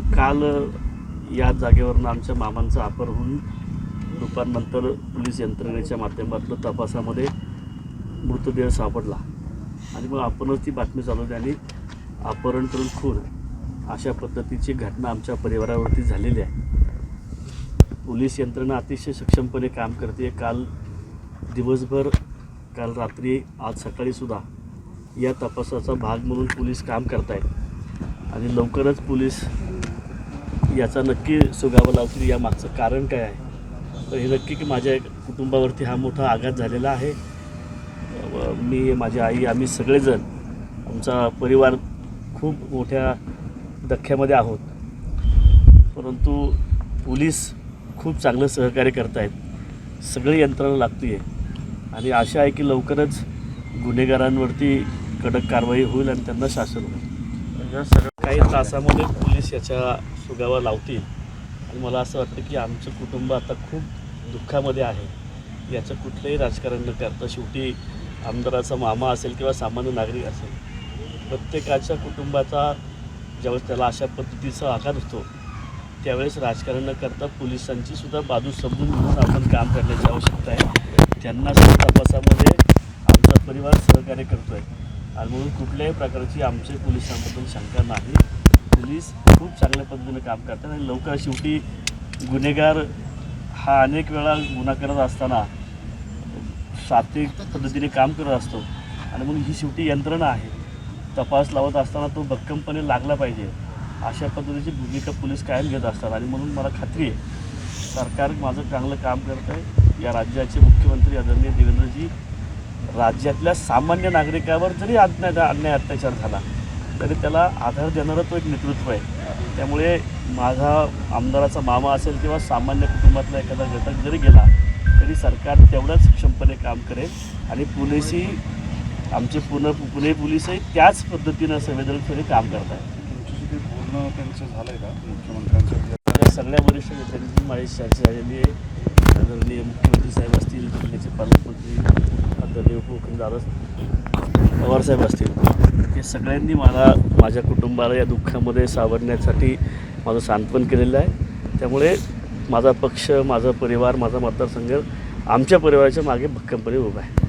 काल या जागेवरून आमच्या मामांचा अपर होऊन दुपारनंतर पोलीस यंत्रणेच्या माध्यमातून तपासामध्ये मृतदेह सापडला. आणि मग आपणच ती बातमी चालवली आणि अपहरण करून खून अशा पद्धतीची घटना आमच्या परिवारावरती झालेली आहे. पोलीस यंत्रणा अतिशय सक्षमपणे काम करते. काल दिवसभर काल रात्री आज सकाळीसुद्धा या तपासाचा भाग म्हणून पोलीस काम करतायत. आणि लवकरच पोलीस याचा नक्की सुगावा लावतील या मागचं कारण काय आहे? तर हे नक्की की माझ्या कुटुंबावरती हा मोठा आघात झालेला आहे. मी माझी आई आम्ही सगळेजण आमचा परिवार खूप मोठ्या धक्क्यामध्ये आहोत. परंतु पोलीस खूप चांगलं सहकार्य करत आहेत सगळी यंत्रणा लागते आहे आणि आशा आहे की लवकरच गुन्हेगारांवरती कडक कारवाई होईल आणि त्यांना शासन होईल. या सगळं काही तासामध्ये पोलीस याच्या सुगावा लावतील. आणि मला असं वाटतं की आमचं कुटुंब आता खूप दुःखामध्ये आहे. याचं कुठलंही राजकारण न करता शेवटी आमदाराचा मामा असेल किंवा सामान्य नागरिक असेल प्रत्येकाच्या कुटुंबाचा ज्यावेळेस त्याला अशा पद्धतीचा आघात होतो त्यावेळेस राजकारण न करता पोलिसांची सुद्धा बाजू समजून घेऊन आपण काम करण्याची आवश्यकता आहे. त्यांना सुद्धा तपासामध्ये आमचा परिवार सहकार्य करतो आहे आणि म्हणून कुठल्याही प्रकारची आमच्या पोलिसांबद्दल शंका नाही. पोलीस खूप चांगल्या पद्धतीने काम करतात आणि लवकर शेवटी गुन्हेगार हा अनेक वेळा गुन्हा करत असताना सात्विक पद्धतीने काम करत असतो. आणि म्हणून ही शेवटी यंत्रणा आहे. तपास लावत असताना तो भक्कमपणे लागला पाहिजे. अशा पद्धतीची भूमिका पोलीस कायम घेत असतात. आणि म्हणून मला खात्री आहे सरकार माझं चांगलं काम करत आहे या राज्याचे मुख्यमंत्री आदरणीय देवेंद्रजी राज्यातल्या सामान्य नागरिकावर जरी अन्याय अन्याय अत्याचार झाला तरी त्याला आधार देणारं तो एक नेतृत्व आहे त्यामुळे माझा आमदाराचा मामा असेल किंवा सामान्य कुटुंबातला एखादा घटक जरी गेला तरी सरकार तेवढ्याच सक्षमपणे काम करेल आणि पोलिसही आमचे पुणे पुणे पोलीसही त्याच पद्धतीनं संवेदनशील काम करत आहेत बोलणं त्यांचं झालंय का मुख्यमंत्र्यांचं सगळ्या वरिष्ठ नेत्यांची माझी चर्चा झालेली आहे आदरणीय मुख्यमंत्री साहेब असतील जिल्ह्याचे पालकमंत्री आदरणीय पवारसाहेब असतील. हे सगळ्यांनी मला माझ्या कुटुंबाला या दुःखामध्ये सावरण्यासाठी माझं सांत्वन केलेलं आहे. त्यामुळे माझा पक्ष माझा परिवार माझा मतदारसंघ आमच्या परिवाराच्या मागे भक्कमपणे उभा आहे.